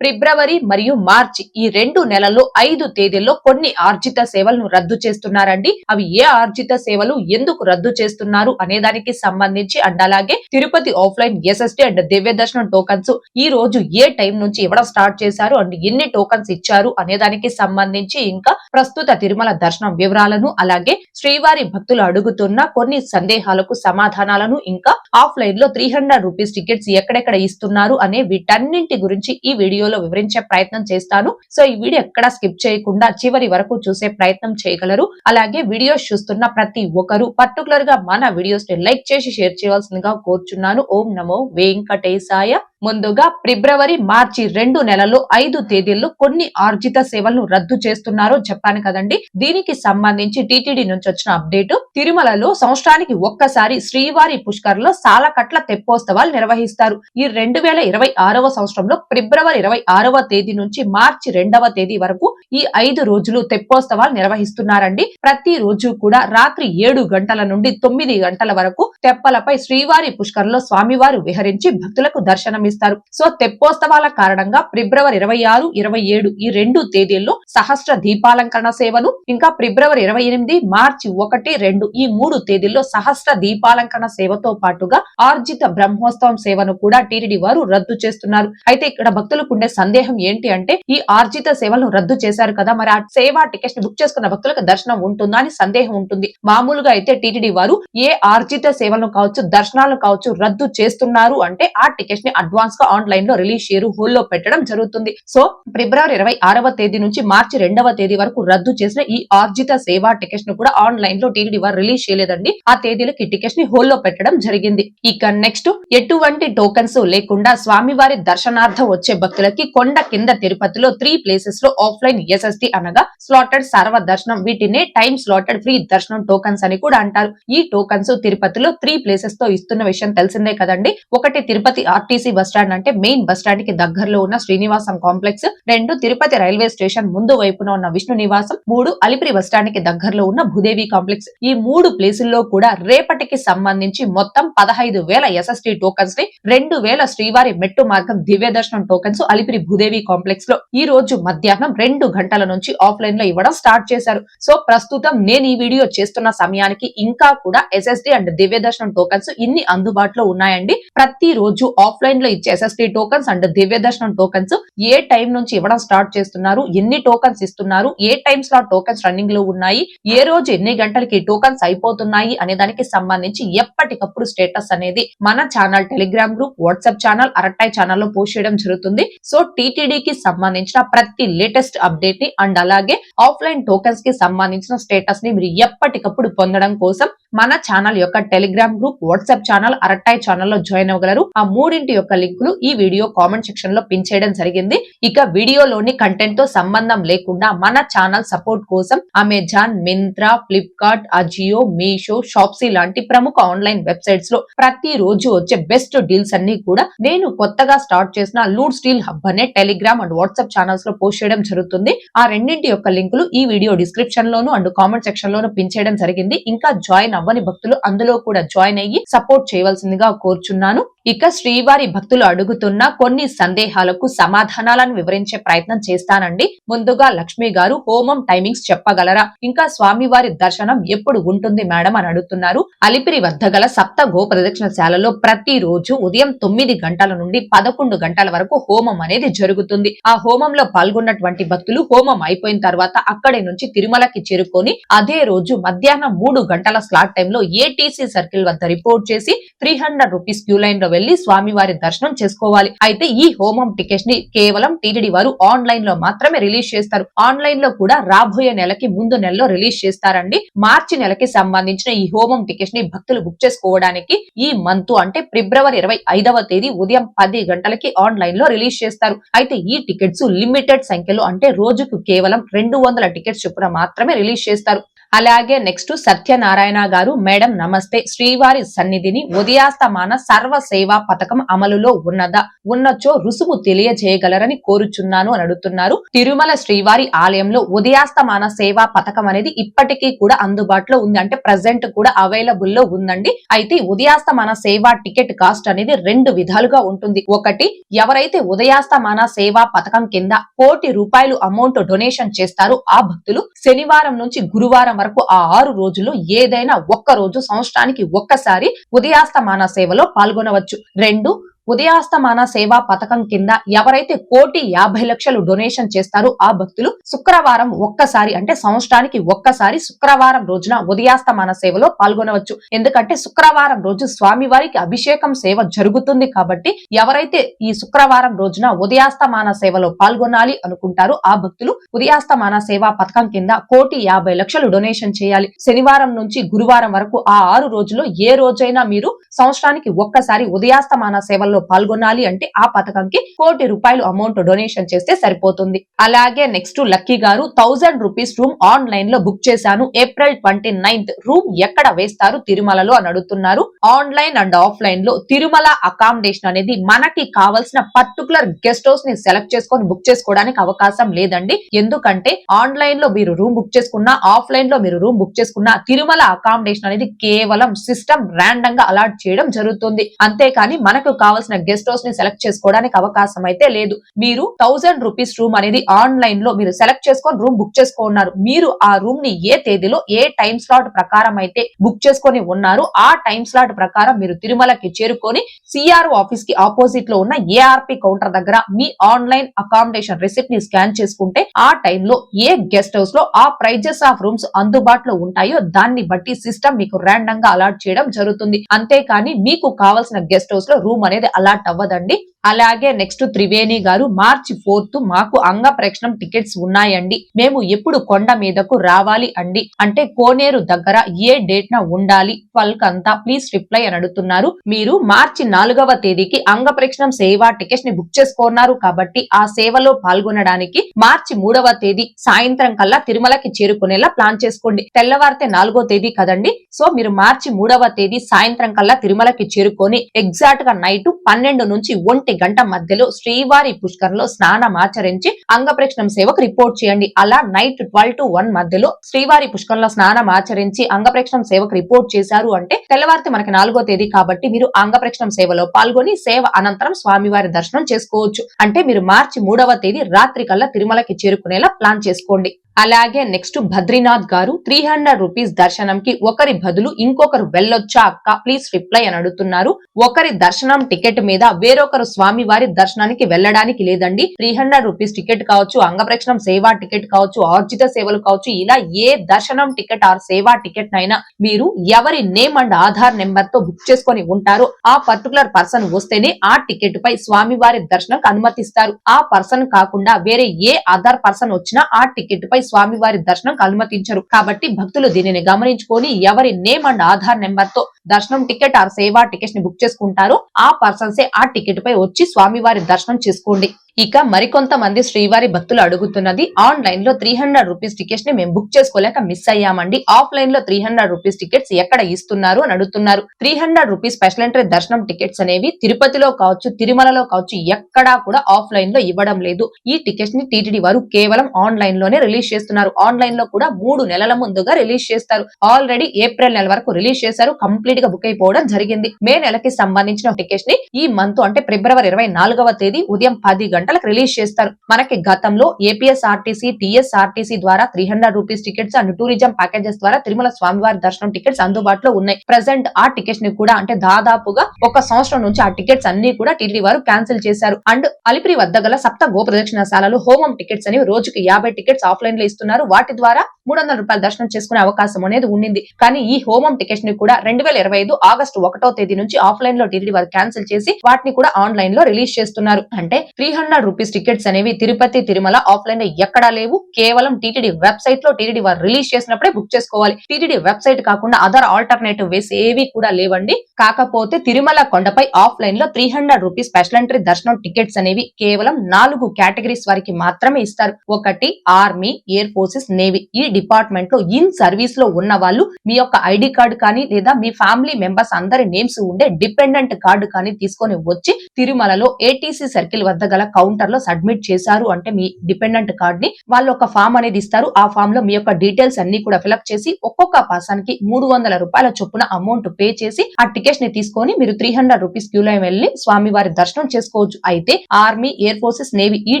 ఫిబ్రవరి మరియు మార్చి ఈ రెండు నెలల్లో ఐదు తేదీల్లో కొన్ని ఆర్జిత సేవలను రద్దు చేస్తున్నారండి. అవి ఏ ఆర్జిత సేవలు ఎందుకు రద్దు చేస్తున్నారు అనే దానికి సంబంధించి అండ్ అలాగే తిరుపతి ఆఫ్లైన్ ఎస్ఎస్టీ అండ్ దివ్య దర్శనం టోకన్స్ ఈ రోజు ఏ టైం నుంచి ఇవ్వడం స్టార్ట్ చేశారు అండ్ ఎన్ని టోకన్స్ ఇచ్చారు అనే దానికి సంబంధించి ఇంకా ప్రస్తుత తిరుమల దర్శనం వివరాలను అలాగే శ్రీవారి భక్తులు అడుగుతున్న కొన్ని సందేహాలకు సమాధానాలను ఇంకా ఆఫ్లైన్లో త్రీ హండ్రెడ్ రూపీస్ టికెట్స్ ఎక్కడెక్కడ ఇస్తున్నారు అనే వీటన్నింటి గురించి ఈ వీడియో వీడియోలో వివరించే ప్రయత్నం చేస్తాను. సో ఈ వీడియో ఎక్కడా స్కిప్ చేయకుండా చివరి వరకు చూసే ప్రయత్నం చేయగలరు. అలాగే వీడియోస్ చూస్తున్న ప్రతి ఒక్కరు పర్టికులర్గా మన వీడియోస్ని లైక్ చేసి షేర్ చేయవలసిందిగా కోరుచున్నాను. ఓం నమో వెంకటేశాయ. ముందుగా ఫిబ్రవరి మార్చి రెండు నెలల్లో ఐదు తేదీల్లో కొన్ని ఆర్జిత సేవలను రద్దు చేస్తున్నారో చెప్పాను కదండి. దీనికి సంబంధించి టీటీడీ నుంచి వచ్చిన అప్డేట్ తిరుమలలో సంవత్సరానికి ఒక్కసారి శ్రీవారి పుష్కర్లో సాలకట్ల తెప్పోత్సవాలు నిర్వహిస్తారు. ఈ రెండు వేల ఇరవై ఆరవ సంవత్సరంలో ఫిబ్రవరి ఇరవై ఆరవ తేదీ నుంచి మార్చి రెండవ తేదీ వరకు ఈ ఐదు రోజులు తెప్పోత్సవాలు నిర్వహిస్తున్నారండి. ప్రతి రోజు కూడా రాత్రి ఏడు గంటల నుండి తొమ్మిది గంటల వరకు తెప్పలపై శ్రీవారి పుష్కర్లో స్వామివారు విహరించి భక్తులకు దర్శనం ప్రారంభిస్తారు. సో తెప్పోత్సవాల కారణంగా ఫిబ్రవరి ఇరవై ఆరు ఇరవై ఏడు ఈ రెండు తేదీల్లో సహస్ర దీపాలంకరణ సేవను ఇంకా ఫిబ్రవరి ఇరవై ఎనిమిది మార్చి ఒకటి రెండు ఈ మూడు తేదీల్లో సహస్ర దీపాలంకరణ సేవతో పాటుగా ఆర్జిత బ్రహ్మోత్సవం సేవను కూడా టీటీడీ వారు రద్దు చేస్తున్నారు. అయితే ఇక్కడ భక్తులకు ఉండే సందేహం ఏంటి అంటే ఈ ఆర్జిత సేవలను రద్దు చేశారు కదా మరి ఆ సేవా టికెట్ని బుక్ చేసుకున్న భక్తులకు దర్శనం ఉంటుందా అని సందేహం ఉంటుంది. మామూలుగా అయితే టీటీడీ వారు ఏ ఆర్జిత సేవలను కావచ్చు దర్శనాలను కావచ్చు రద్దు చేస్తున్నారు అంటే ఆ టికెట్ని అడ్వాన్స్ గా ఆన్లైన్లో రిలీజ్ షేరు హోల్లో పెట్టడం జరుగుతుంది. సో ఫిబ్రవరి ఇరవై ఆరవ తేదీ నుంచి మార్చి రెండవ తేదీ వరకు రద్దు చేసిన ఈ ఆర్జిత సేవా టికెట్స్ను కూడా ఆన్లైన్లో టీడీడీ వారు రిలీజ్ చేయలేదండి. ఆ తేదీలకి టికెట్స్ని హోల్లో పెట్టడం జరిగింది. ఇక నెక్స్ట్ ఎటువంటి టోకన్స్ లేకుండా స్వామివారి దర్శనార్థం వచ్చే భక్తులకి కొండ కింద తిరుపతిలో త్రీ ప్లేసెస్లో ఆఫ్లైన్ ఎస్ఎస్టీ అనగా స్లాటెడ్ సర్వ దర్శనం వీటినే టైం స్లాటెడ్ ఫ్రీ దర్శనం టోకన్స్ అని కూడా అంటారు. ఈ టోకన్స్ తిరుపతిలో త్రీ ప్లేసెస్తో ఇస్తున్న విషయం తెలిసిందే కదండి. ఒకటి తిరుపతి ఆర్టీసీ బస్ స్టాండ్ అంటే మెయిన్ బస్ స్టాండ్కి దగ్గరలో ఉన్న శ్రీనివాసం కాంప్లెక్స్ రెండు తిరుపతి రైల్వే స్టేషన్ ముందు వైపున ఉన్న విష్ణు నివాసం మూడు అలిపిరి బస్ స్టాండ్కి దగ్గరలో ఉన్న భూదేవి కాంప్లెక్స్. ఈ మూడు ప్లేసుల్లో కూడా రేపటికి సంబంధించి మొత్తం పదహైదు వేల ఎస్ఎస్టీ టోకన్స్ని రెండు వేల శ్రీవారి మెట్టు మార్గం దివ్య దర్శనం టోకన్స్ అలిపిరి భూదేవి కాంప్లెక్స్లో ఈ రోజు మధ్యాహ్నం రెండు గంటల నుంచి ఆఫ్లైన్లో ఇవ్వడం స్టార్ట్ చేశారు. సో ప్రస్తుతం నేను ఈ వీడియో చేస్తున్న సమయానికి ఇంకా కూడా ఎస్ఎస్డి అండ్ దివ్య దర్శనం టోకన్స్ ఇన్ని అందుబాటులో ఉన్నాయండి. ప్రతి రోజు ఆఫ్లైన్లో ఇచ్చే ఎస్ఎస్డి టోకన్స్ అండ్ దివ్య దర్శనం టోకన్స్ ఏ టైం నుంచి ఇవ్వడం స్టార్ట్ చేస్తున్నారు? ఎన్ని టోకన్స్ ఇస్తున్నారు? ఏ టైమ్స్లో టోకన్స్ రన్నింగ్లో ఉన్నాయి? ఏ రోజు ఎన్ని గంటలకి టోకన్స్ అయిపోతున్నాయి? అనే దానికి సంబంధించి ఎప్పటికప్పుడు స్టేటస్ అనేది మన channel Telegram group WhatsApp channel Arattai ఛానల్లో పోస్ట్ చేయడం జరుగుతుంది. సో టీటీడీ కి సంబంధించిన ప్రతి లేటెస్ట్ అప్డేట్ని అండ్ అలాగే ఆఫ్లైన్ టోకన్స్కి సంబంధించిన స్టేటస్ని మీరు ఎప్పటికప్పుడు పొందడం కోసం మన ఛానల్ యొక్క Telegram group WhatsApp channel Arattai ఛానల్లో జాయిన్ అవ్వగలరు. ఆ మూడింటి యొక్క లింకులు ఈ వీడియో కామెంట్ సెక్షన్లో పిన్ చేయడం జరిగింది. ఇక వీడియోలోని కంటెంట్తో సంబంధం లేకుండా మన ఛానల్ సపోర్ట్ కోసం Amazon Myntra Flipkart Ajio Meesho Shopsy లాంటి ప్రముఖ ఆన్లైన్ వెబ్సైట్స్లో ప్రతి రోజు వచ్చే బెస్ట్ డీల్స్ అన్ని కూడా నేను కొత్తగా స్టార్ట్ చేసిన లూడ్ స్టీల్ హబ్ అనే టెలిగ్రామ్ అండ్ వాట్సాప్ ఛానల్స్లో పోస్ట్ చేయడం జరుగుతుంది. ఆ రెండింటి యొక్క లింకులు ఈ వీడియో డిస్క్రిప్షన్ లోను అండ్ కామెంట్ సెక్షన్ లోను పిన్ చేయడం జరిగింది. ఇంకా జాయిన్ అవ్వని భక్తులు అందులో కూడా జాయిన్ అయ్యి సపోర్ట్ చేయవలసిందిగా కోరుచున్నాను. ఇక శ్రీవారి భక్తులు అడుగుతున్న కొన్ని సందేహాలకు సమాధానాలను వివరించే ప్రయత్నం చేస్తానండి. ముందుగా లక్ష్మి గారు హోమం టైమింగ్స్ చెప్పగలరా? ఇంకా స్వామివారి దర్శనం ఎప్పుడు ఉంటుంది మేడం అని అడుగుతున్నారు. అలిపిరి వద్ద గల సప్త గో ప్రదక్షిణశాలలో ప్రతి రోజు ఉదయం తొమ్మిది గంటల నుండి పదకొండు గంటల వరకు హోమం అనేది జరుగుతుంది. ఆ హోమంలో పాల్గొన్నటువంటి భక్తులు హోమం అయిపోయిన తర్వాత అక్కడి నుంచి తిరుమలకి చేరుకొని అదే రోజు మధ్యాహ్నం మూడు గంటల స్లాట్ టైంలో ఏటీసీ సర్కిల్ వద్ద రిపోర్ట్ చేసి త్రీ హండ్రెడ్ రూపీస్ క్యూ లైన్లో వెళ్ళి స్వామివారి దర్శనం చేసుకోవాలి. అయితే ఈ హోమం టికెట్స్ని కేవలం టీటీడీ వారు ఆన్లైన్లో మాత్రమే రిలీజ్ చేస్తారు. ఆన్లైన్లో కూడా రాబోయే నెలకి ముందు నెలలో రిలీజ్ చేస్తారండి. మార్చి నెలకి సంబంధించిన ఈ హోమం టికెట్స్ని భక్తులు బుక్ చేసుకోవడానికి ఈ మంత్ అంటే ఫిబ్రవరి ఇరవై ఐదవ తేదీ ఉదయం పది గంటలకి ఆన్లైన్లో రిలీజ్ చేస్తారు. అయితే ఈ టికెట్స్ లిమిటెడ్ సంఖ్యలో అంటే రోజుకు కేవలం రెండు వందల టికెట్స్ చొప్పున మాత్రమే రిలీజ్ చేస్తారు. అలాగే నెక్స్ట్ సత్యనారాయణ గారు మేడం నమస్తే శ్రీవారి సన్నిధిని ఉదయాస్తమాన సర్వ సేవా పథకం అమలులో ఉన్నదా ఉన్నచో రుసుము తెలియజేయగలరని కోరుచున్నాను అని అడుగుతున్నారు. తిరుమల శ్రీవారి ఆలయంలో ఉదయాస్తమాన సేవా పథకం అనేది ఇప్పటికీ కూడా అందుబాటులో ఉంది. అంటే ప్రజెంట్ కూడా అవైలబుల్లో ఉందండి. అయితే ఉదయాస్తమాన సేవా టికెట్ కాస్ట్ అనేది రెండు విధాలుగా ఉంటుంది. ఒకటి ఎవరైతే ఉదయాస్తమాన సేవా పథకం కింద కోటి రూపాయలు అమౌంట్ డొనేషన్ చేస్తారో ఆ భక్తులు శనివారం నుంచి గురువారం వరకు ఆ ఆరు రోజులు ఏదైనా ఒక్క రోజు సంవత్సరానికి ఒక్కసారి ఉదయాస్తమాన సేవలో పాల్గొనవచ్చు. రెండు ఉదయాస్తమాన సేవా పథకం కింద ఎవరైతే కోటి యాభై లక్షలు డొనేషన్ చేస్తారో ఆ భక్తులు శుక్రవారం ఒక్కసారి అంటే సంవత్సరానికి ఒక్కసారి శుక్రవారం రోజున ఉదయాస్తమాన సేవలో పాల్గొనవచ్చు. ఎందుకంటే శుక్రవారం రోజు స్వామివారికి అభిషేకం సేవ జరుగుతుంది కాబట్టి ఎవరైతే ఈ శుక్రవారం రోజున ఉదయాస్తమాన సేవలో పాల్గొనాలి అనుకుంటారో ఆ భక్తులు ఉదయాస్తమాన సేవా పథకం కింద కోటి యాభై లక్షలు డొనేషన్ చేయాలి. శనివారం నుంచి గురువారం వరకు ఆ ఆరు రోజుల్లో ఏ రోజైనా మీరు సంవత్సరానికి ఒక్కసారి ఉదయాస్తమాన సేవల్లో పాల్గొనాలి అంటే ఆ పథకంకి కోటి రూపాయలు అమౌంట్ డొనేషన్ చేస్తే సరిపోతుంది. అలాగే నెక్స్ట్ లక్కీ గారు థౌజండ్ రూపీస్ రూమ్ ఆన్లైన్లో బుక్ చేశాను. ఏప్రిల్ ట్వంటీ నైన్త్ రూమ్ ఎక్కడ వేస్తారు తిరుమలలో అని అడుగుతున్నారు. ఆన్లైన్ అండ్ ఆఫ్లైన్లో తిరుమల అకామిడేషన్ అనేది మనకి కావాల్సిన పర్టికులర్ గెస్ట్ హౌస్ని సెలెక్ట్ చేసుకొని బుక్ చేసుకోవడానికి అవకాశం లేదండి. ఎందుకంటే ఆన్లైన్లో మీరు రూమ్ బుక్ చేసుకున్నా ఆఫ్లైన్లో మీరు రూమ్ బుక్ చేసుకున్నా తిరుమల అకామిడేషన్ అనేది కేవలం సిస్టమ్ ర్యాండమ్గా అలాట్ చేయడం జరుగుతుంది. అంతేకాని మనకు కావాల్సిన గెస్ట్ హౌస్ని సెలెక్ట్ చేసుకోవడానికి అవకాశం అయితే లేదు. మీరు థౌసండ్ రూపీస్ రూమ్ అనేది ఆన్లైన్లో మీరు సెలెక్ట్ చేసుకొని రూమ్ బుక్ చేసుకున్నారు. మీరు ఆ రూమ్ని ఏ తేదీలో ఏ టైం స్లాట్ ప్రకారం అయితే బుక్ చేసుకొని ఉన్నారు ఆ టైం స్లాట్ ప్రకారం మీరు తిరుమలకి చేరుకొని సిఆర్ఓ ఆఫీస్కి ఆపోజిట్లో ఉన్న ఏఆర్పి కౌంటర్ దగ్గర మీ ఆన్లైన్ అకామిడేషన్ రిసిప్ట్ని స్కాన్ చేసుకుంటే ఆ టైంలో ఏ గెస్ట్ హౌస్లో ఆ ప్రైజెస్ ఆఫ్ రూమ్స్ అందుబాటులో ఉంటాయో దాన్ని బట్టి సిస్టమ్ మీకు ర్యాండమ్గా అలాట్ చేయడం జరుగుతుంది. అంతేకాని మీకు కావాల్సిన గెస్ట్ హౌస్లో రూమ్ అనేది అలాట్ అవ్వదండి. అలాగే నెక్స్ట్ త్రివేణి గారు మార్చి ఫోర్త్ మాకు అంగ ప్రేక్షణం టికెట్స్ ఉన్నాయండి. మేము ఎప్పుడు కొండ మీదకు రావాలి అండి. అంటే కోనేరు దగ్గర ఏ డేట్ న ఉండాలి? ట్వెల్వ్ అంతా ప్లీజ్ రిప్లై అని అడుగుతున్నారు. మీరు మార్చి నాలుగవ తేదీకి అంగ ప్రేక్షణం సేవా టికెట్స్ని బుక్ చేసుకున్నారు కాబట్టి ఆ సేవలో పాల్గొనడానికి మార్చి మూడవ తేదీ సాయంత్రం కల్లా తిరుమలకి చేరుకునేలా ప్లాన్ చేసుకోండి. తెల్లవారితే నాలుగో తేదీ కదండి. సో మీరు మార్చి మూడవ తేదీ సాయంత్రం కల్లా తిరుమలకి చేరుకొని ఎగ్జాక్ట్గా నైట్ పన్నెండు నుంచి ఒంటి గంట మధ్యలో శ్రీవారి పుష్కరంలో స్నానం ఆచరించి అంగప్రక్షణం సేవకు రిపోర్ట్ చేయండి. అలా నైట్ ట్వెల్వ్ టు వన్ మధ్యలో శ్రీవారి పుష్కరంలో స్నానం ఆచరించి అంగప్రక్షణం సేవకు రిపోర్ట్ చేశారు అంటే తెల్లవారితే మనకి నాలుగో తేదీ కాబట్టి మీరు అంగప్రక్షణం సేవలో పాల్గొని సేవ అనంతరం స్వామివారి దర్శనం చేసుకోవచ్చు. అంటే మీరు మార్చి మూడవ తేదీ రాత్రి కల్లా తిరుమలకి చేరుకునేలా ప్లాన్ చేసుకోండి. అలాగే నెక్స్ట్ బద్రీనాథ్ గారు త్రీ హండ్రెడ్ రూపీస్ దర్శనంకి ఒకరి బదులు ఇంకొకరు వెళ్ళొచ్చా అక్క? ప్లీజ్ రిప్లై అని అడుగుతున్నారు. ఒకరి దర్శనం టికెట్ మీద వేరొకరు స్వామి వారి దర్శనానికి వెళ్ళడానికి లేదండి. త్రీ హండ్రెడ్ రూపీస్ టికెట్ కావచ్చు అంగప్రక్షణం సేవా టికెట్ కావచ్చు ఆర్జిత సేవలు కావచ్చు ఇలా ఏ దర్శనం టికెట్ ఆర్ సేవా టికెట్ నైనా మీరు ఎవరి నేమ్ అండ్ ఆధార్ నెంబర్తో బుక్ చేసుకొని ఉంటారో ఆ పర్టికులర్ పర్సన్ వస్తేనే ఆ టికెట్ పై స్వామి వారి దర్శనంకి అనుమతిస్తారు. ఆ పర్సన్ కాకుండా వేరే ఏ అదర్ పర్సన్ వచ్చినా ఆ టికెట్ పై స్వామివారి దర్శనం అనుమతించరు కాబట్టి భక్తులు దీనిని గమనించుకొని ఎవరి నేమ్ అండ్ ఆధార్ నెంబర్తో దర్శనం టికెట్ ఆర్ సేవా టికెట్ని బుక్ చేసుకుంటారో ఆ పర్సన్సే ఆ టికెట్ పై వచ్చి స్వామివారి దర్శనం చేసుకోండి. ఇక మరికొంతమంది శ్రీవారి భక్తులు అడుగుతున్నది ఆన్లైన్లో త్రీ హండ్రెడ్ రూపీస్ టికెట్స్ని మేము బుక్ చేసుకోలేక మిస్ అయ్యామండి. ఆఫ్లైన్లో త్రీ హండ్రెడ్ రూపీస్ టికెట్స్ ఎక్కడ ఇస్తున్నారు అని అడుగుతున్నారు. Three hundred rupees special entry దర్శనం టికెట్స్ అనేవి తిరుపతిలో కావచ్చు తిరుమలలో కావచ్చు ఎక్కడా కూడా ఆఫ్లైన్లో ఇవ్వడం లేదు. ఈ టికెట్స్ని టీటీడీ వారు కేవలం ఆన్లైన్లోనే రిలీజ్ చేస్తున్నారు. ఆన్లైన్లో కూడా మూడు నెలల ముందుగా రిలీజ్ చేస్తారు. ఆల్రెడీ ఏప్రిల్ నెల వరకు రిలీజ్ చేశారు. కంప్లీట్గా బుక్ అయిపోవడం జరిగింది. మే నెలకి సంబంధించిన టికెట్స్ని ఈ మంత్ అంటే ఫిబ్రవరి ఇరవై నాలుగవ తేదీ ఉదయం పది గంటల గంటలకు రిలీజ్ చేస్తారు. మనకి గతంలో ఏపీఎస్ఆర్టీసీ టీఎస్ఆర్టీసీ ద్వారా three hundred rupees tickets and tourism packages ద్వారా తిరుమల స్వామివారి దర్శనం టికెట్స్ అందుబాటులో ఉన్నాయి. ప్రజెంట్ ఆ టికెట్స్ని కూడా అంటే దాదాపుగా ఒక సంవత్సరం నుంచి ఆ టికెట్స్ అన్ని కూడా టీటీడీ వారు క్యాన్సిల్ చేశారు. అండ్ అలిపిరి వద్ద గల సప్త గో ప్రదక్షిణశాలలు హోమం టికెట్స్ అనేవి రోజుకి యాభై టికెట్స్ ఆఫ్లైన్లో ఇస్తున్నారు. వాటి ద్వారా మూడు వందల రూపాయల దర్శనం చేసుకునే అవకాశం అనేది ఉండింది. కానీ ఈ హోమం టికెట్స్ని కూడా రెండు వేల ఇరవై ఐదు ఆగస్టు ఒకటో తేదీ నుంచి ఆఫ్లైన్లో టీటీడీ వారు క్యాన్సిల్ చేసి వాటిని కూడా ఆన్లైన్లో రిలీజ్ చేస్తున్నారు. అంటే త్రీ హండ్రెడ్ రూపీస్ టికెట్స్ అనేవి తిరుపతి తిరుమల ఆఫ్లైన్లో ఎక్కడా లేవు. కేవలం టీటీడీ వెబ్సైట్లో టీటీడీ వారు రిలీజ్ చేసినప్పుడే బుక్ చేసుకోవాలి. టీటీడీ వెబ్సైట్ కాకుండా అదర్ ఆల్టర్నేటివ్ వేస్ ఏవి కూడా లేవండి. కాకపోతే తిరుమల కొండపై ఆఫ్లైన్లో three hundred rupees special entry దర్శనం టికెట్స్ అనేవి కేవలం నాలుగు కేటగిరీస్ వారికి మాత్రమే ఇస్తారు. ఒకటి ఆర్మీ ఎయిర్ ఫోర్సెస్ నేవీ. ఈ డిపార్ట్మెంట్లో ఇన్ సర్వీస్లో ఉన్న వాళ్ళు మీ యొక్క ఐడి కార్డు కానీ లేదా మీ ఫ్యామిలీ మెంబర్స్ అందరి నేమ్స్ ఉండే డిపెండెంట్ కార్డు కానీ తీసుకొని వచ్చి తిరుమలలో ఏటీసీ సర్కిల్ వద్ద గల కౌంటర్లో సబ్మిట్ చేశారు అంటే మీ డిపెండెంట్ కార్డ్ని వాళ్ళు ఒక ఫామ్ అనేది ఇస్తారు. ఆ ఫామ్లో మీ యొక్క డీటెయిల్స్ అన్ని కూడా ఫిలప్ చేసి ఒక్కొక్క పర్సన్కి మూడు వందల రూపాయల చొప్పున అమౌంట్ పే చేసి ఆ టికెట్స్ని తీసుకొని మీరు త్రీ హండ్రెడ్ రూపీస్ క్యూలో వెళ్ళి స్వామి వారి దర్శనం చేసుకోవచ్చు. అయితే ఆర్మీ ఎయిర్ ఫోర్సెస్ నేవీ ఈ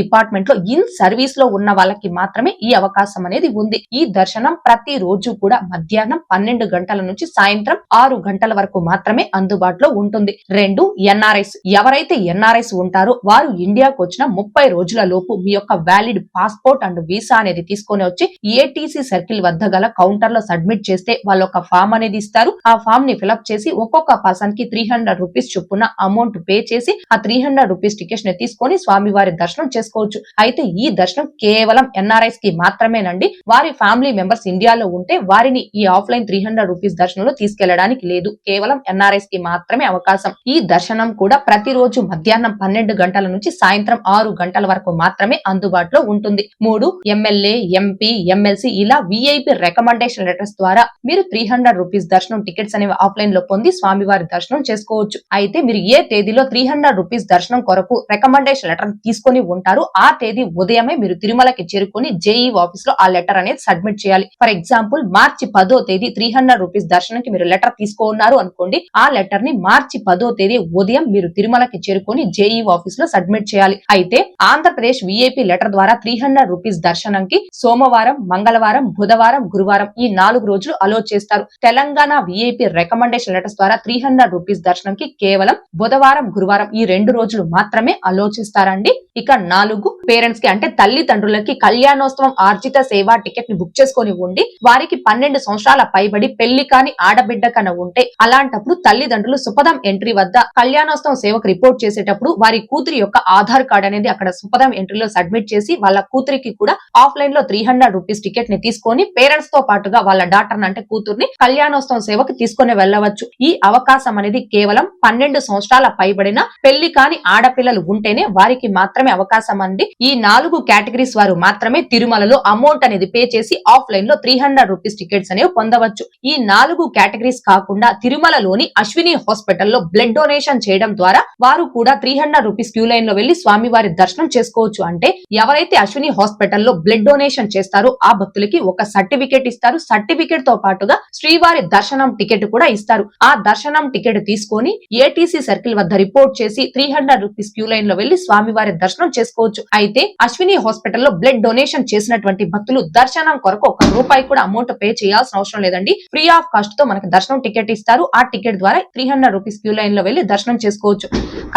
డిపార్ట్మెంట్లో ఇన్ సర్వీస్లో ఉన్న వాళ్ళకి మాత్రమే ఈ అవకాశం అనేది ఉంది. ఈ దర్శనం ప్రతి రోజు కూడా మధ్యాహ్నం పన్నెండు గంటల నుంచి సాయంత్రం ఆరు గంటల వరకు మాత్రమే అందుబాటులో ఉంటుంది. రెండు ఎన్ఆర్ఐస్ ఎవరైతే ఎన్ఆర్ఐస్ ఉంటారో వారు ఇండియాకు వచ్చిన ముప్పై రోజుల లోపు మీ యొక్క వ్యాలిడ్ పాస్పోర్ట్ అండ్ వీసా అనేది తీసుకొని వచ్చి ఏటీసీ సర్కిల్ వద్ద గల కౌంటర్లో సబ్మిట్ చేస్తే వాళ్ళు ఒక ఫామ్ అనేది ఇస్తారు. ఆ ఫామ్ని ఫిలప్ చేసి ఒక్కొక్క పర్సన్కి త్రీ హండ్రెడ్ రూపీస్ చొప్పున అమౌంట్ పే చేసి ఆ త్రీ హండ్రెడ్ రూపీస్ టికెట్స్ని తీసుకొని స్వామి వారి దర్శనం చేసుకోవచ్చు. అయితే ఈ దర్శనం కేవలం ఎన్ఆర్ఐస్కి మాత్రమేనండి. వారి ఫ్యామిలీ మెంబర్స్ ఇండియాలో ఉంటే వారిని ఈ ఆఫ్లైన్ త్రీ హండ్రెడ్ రూపీస్ దర్శనంలో తీసుకెళ్ళడానికి లేదు. కేవలం ఎన్ఆర్ఐస్కి మాత్రమే అవకాశం. ఈ దర్శనం కూడా ప్రతిరోజు మధ్యాహ్నం పన్నెండు గంటల నుంచి సాయంత్రం ఆరు గంటల వరకు మాత్రమే అందుబాటులో ఉంటుంది. మూడు ఎమ్మెల్యే ఎంపీ ఎమ్మెల్సీ ఇలా విఐపి రికమెండేషన్ లెటర్స్ ద్వారా మీరు త్రీ హండ్రెడ్ రూపీస్ దర్శనం టికెట్స్ అనేవి ఆఫ్లైన్లో పొంది స్వామివారి దర్శనం చేసుకోవచ్చు. అయితే మీరు ఏ తేదీలో త్రీ హండ్రెడ్ రూపీస్ దర్శనం కొరకు రికమెండేషన్ లెటర్ తీసుకొని ఉంటారు ఆ తేదీ ఉదయమే మీరు తిరుమలకి చేరుకొని జేఈ ఆఫీస్లో ఆ లెటర్ అనేది సబ్మిట్ చేయాలి. ఫర్ ఎగ్జాంపుల్ మార్చి పదో తేదీ త్రీ హండ్రెడ్ రూపీస్ దర్శనంకి మీరు లెటర్ తీసుకున్నారు అనుకోండి ఆ లెటర్ని మార్చి పదో తేదీ ఉదయం మీరు తిరుమలకి చేరుకొని జేఈ ఆఫీస్లో సబ్మిట్ చేయాలి. అయితే ఆంధ్రప్రదేశ్ విఐపి లెటర్ ద్వారా త్రీ హండ్రెడ్ రూపీస్ దర్శనంకి సోమవారం మంగళవారం బుధవారం గురువారం ఈ నాలుగు రోజులు అలో చేస్తారు. తెలంగాణ విఐపి రికమెండేషన్ లెటర్స్ ద్వారా త్రీ హండ్రెడ్ రూపీస్ దర్శనంకి కేవలం బుధవారం గురువారం ఈ రెండు రోజులు మాత్రమే ఆలోచిస్తారండి ఇక నాలుగు పేరెంట్స్కి అంటే తల్లిదండ్రులకి కళ్యాణోత్సవం ఆర్జిత సేవా టికెట్ని బుక్ చేసుకొని ఉండి వారికి పన్నెండు సంవత్సరాల పైబడి పెళ్ళి కాని ఆడబిడ్డ కన ఉంటే అలాంటప్పుడు తల్లిదండ్రులు సుపదం ఎంట్రీ వద్ద కళ్యాణోత్సవం సేవకు రిపోర్ట్ చేసేటప్పుడు వారి కూతురి యొక్క ఆధార్ కార్డ్ అనేది అక్కడ సుపదం ఎంట్రీలో సబ్మిట్ చేసి వాళ్ళ కూతురికి కూడా ఆఫ్లైన్లో త్రీ హండ్రెడ్ రూపీస్ టికెట్ని తీసుకొని పేరెంట్స్తో పాటుగా వాళ్ళ డాటర్ అంటే కూతుర్ని కళ్యాణోత్సవం సేవకు తీసుకొని వెళ్ళవచ్చు. ఈ అవకాశం అనేది కేవలం పన్నెండు సంవత్సరాల పైబడిన పెళ్ళి కాని ఆడపిల్లలు ఉంటేనే వారికి మాత్రమే అవకాశం అండి. ఈ నాలుగు కేటగిరీస్ వారు మాత్రమే తిరుమలలో అమౌంట్ అనేది పే చేసి ఆఫ్లైన్లో త్రీ హండ్రెడ్ రూపీస్ టికెట్స్ అనేవి పొందవచ్చు. ఈ నాలుగు కేటగిరీస్ కాకుండా తిరుమలలోని అశ్విని హాస్పిటల్లో బ్లడ్ డొనేషన్ చేయడం ద్వారా వారు కూడా త్రీ హండ్రెడ్ రూపీస్ క్యూ లైన్లో వెళ్ళి స్వామివారి దర్శనం చేసుకోవచ్చు అంటే ఎవరైతే అశ్విని హాస్పిటల్లో బ్లడ్ డొనేషన్ చేస్తారో ఆ భక్తులకి ఒక సర్టిఫికేట్ ఇస్తారు. సర్టిఫికేట్తో పాటుగా శ్రీవారి దర్శనం టికెట్ కూడా ఇస్తారు. ఆ దర్శనం టికెట్ తీసుకొని ఏటీసీ సర్కిల్ వద్ద రిపోర్ట్ చేసి త్రీ హండ్రెడ్ రూపీస్ క్యూ లైన్లో వెళ్ళి స్వామివారి దర్శనం చేసుకోవచ్చు. అయితే అశ్విని హాస్పిటల్లో బ్లడ్ డొనేషన్ చేసినటువంటి భక్తులు దర్శనం కొరకు ఒక రూపాయి కూడా అమౌంట్ పే చేయాల్సిన అవసరం లేదండి. ఫ్రీ ఆఫ్ కాస్ట్తో మనకి దర్శనం టికెట్ ఇస్తారు. ఆ టికెట్ ద్వారా త్రీ హండ్రెడ్ రూపీస్ క్యూ లైన్లో వెళ్ళి దర్శనం చేసుకోవచ్చు.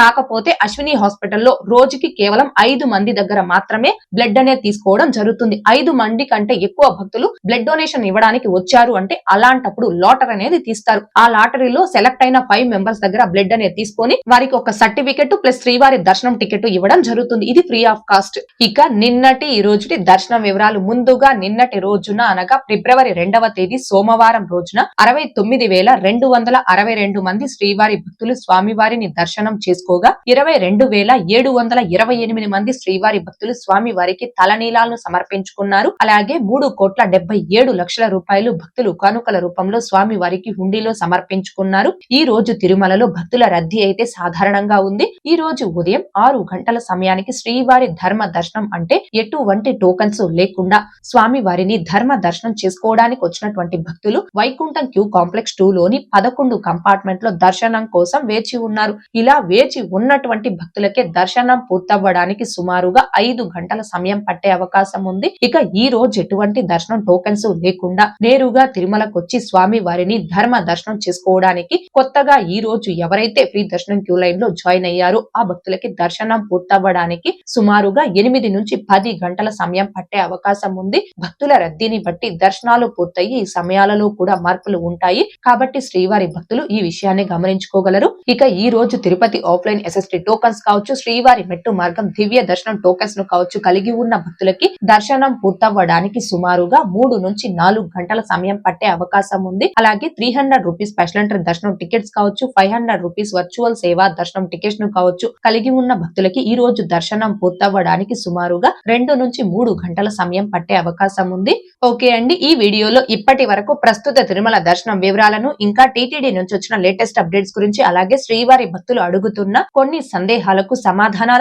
కాకపోతే అశ్విని హాస్పిటల్లో రోజుకి కేవలం ఐదు మంది దగ్గర మాత్రమే బ్లడ్ అనేది తీసుకోవడం జరుగుతుంది. ఐదు మంది కంటే ఎక్కువ భక్తులు బ్లడ్ డొనేషన్ ఇవ్వడానికి వచ్చారు అంటే అలాంటప్పుడు లాటరీ అనేది తీస్తారు. ఆ లాటరీలో సెలెక్ట్ అయిన ఫైవ్ మెంబర్స్ దగ్గర బ్లడ్ అనేది తీసుకొని వారికి ఒక సర్టిఫికెట్ ప్లస్ శ్రీవారి దర్శనం టికెట్ ఇవ్వడం జరుగుతుంది. ఇది ఫ్రీ ఆఫ్ కాస్ట్ ఇక నిన్నటి ఈ రోజుటి దర్శనం వివరాలు ముందుగా నిన్నటి రోజున అనగా ఫిబ్రవరి రెండవ తేదీ సోమవారం రోజున అరవై తొమ్మిది వేల రెండు వందల అరవై రెండు మంది శ్రీవారి భక్తులు స్వామివారిని దర్శనం చేసుకోగా ఇరవై రెండు వేల ఏడు వందల ఇరవై ఎనిమిది మంది శ్రీవారి భక్తులు స్వామి వారికి తలనీలాలను సమర్పించుకున్నారు. అలాగే మూడు కోట్ల డెబ్బై ఏడు లక్షల రూపాయలు భక్తులు కానుకల రూపంలో స్వామి వారికి హుండీలో సమర్పించుకున్నారు. ఈ రోజు తిరుమలలో భక్తుల రద్దీ అయితే సాధారణంగా ఉంది. ఈ రోజు ఉదయం ఆరు గంటల సమయానికి శ్రీవారి ధర్మ దర్శనం అంటే ఎటువంటి టోకన్స్ లేకుండా స్వామి వారిని ధర్మ దర్శనం చేసుకోవడానికి వచ్చినటువంటి భక్తులు వైకుంఠం క్యూ కాంప్లెక్స్ టూ లోని పదకొండు కంపార్ట్మెంట్లో దర్శనం కోసం వేచి ఉన్నారు. ఇలా వేచి ఉన్నటువంటి భక్తులకే దర్శనం పూర్తవ్వడానికి సుమారుగా ఐదు గంటల సమయం పట్టే అవకాశం ఉంది. ఇక ఈ రోజు ఎటువంటి దర్శనం టోకెన్స్ లేకుండా నేరుగా తిరుమలకొచ్చి స్వామి వారిని ధర్మ దర్శనం చేసుకోవడానికి కొత్తగా ఈ రోజు ఎవరైతే ఫ్రీ దర్శనం క్యూ లైన్లో జాయిన్ అయ్యారో ఆ భక్తులకి దర్శనం పూర్తవ్వడానికి సుమారుగా ఎనిమిది నుంచి పది గంటల సమయం పట్టే అవకాశం ఉంది. భక్తుల రద్దీని బట్టి దర్శనాలు పూర్తయి ఈ సమయాలలో కూడా మార్పులు ఉంటాయి. కాబట్టి శ్రీవారి భక్తులు ఈ విషయాన్ని గమనించుకోగలరు. ఇక ఈ రోజు తిరుపతి ఆఫ్లైన్ ఎస్ఎస్టీ టోకన్స్ కావచ్చు. శ్రీవారి మెట్టు మార్గం దివ్య దర్శనం టోకెన్స్ను కావచ్చు కలిగి ఉన్న భక్తులకి దర్శనం పూర్తవ్వడానికి సుమారుగా మూడు నుంచి నాలుగు గంటల సమయం పట్టే అవకాశం ఉంది. అలాగే three hundred rupees special entry దర్శనం టికెట్స్ కావచ్చు ఫైవ్ హండ్రెడ్ రూపీస్ వర్చువల్ సేవా దర్శనం టికెట్స్ను కావచ్చు కలిగి ఉన్న భక్తులకి ఈ రోజు దర్శనం పూర్తవ్వడానికి సుమారుగా రెండు నుంచి మూడు గంటల సమయం పట్టే అవకాశం ఉంది. ఓకే అండి ఈ వీడియోలో ఇప్పటి వరకు ప్రస్తుత తిరుమల దర్శనం వివరాలను ఇంకా టీటీడీ నుంచి వచ్చిన లేటెస్ట్ అప్డేట్స్ గురించి అలాగే శ్రీవారి భక్తులు అడుగుతున్న కొన్ని సందేహాలకు సమాధానాలు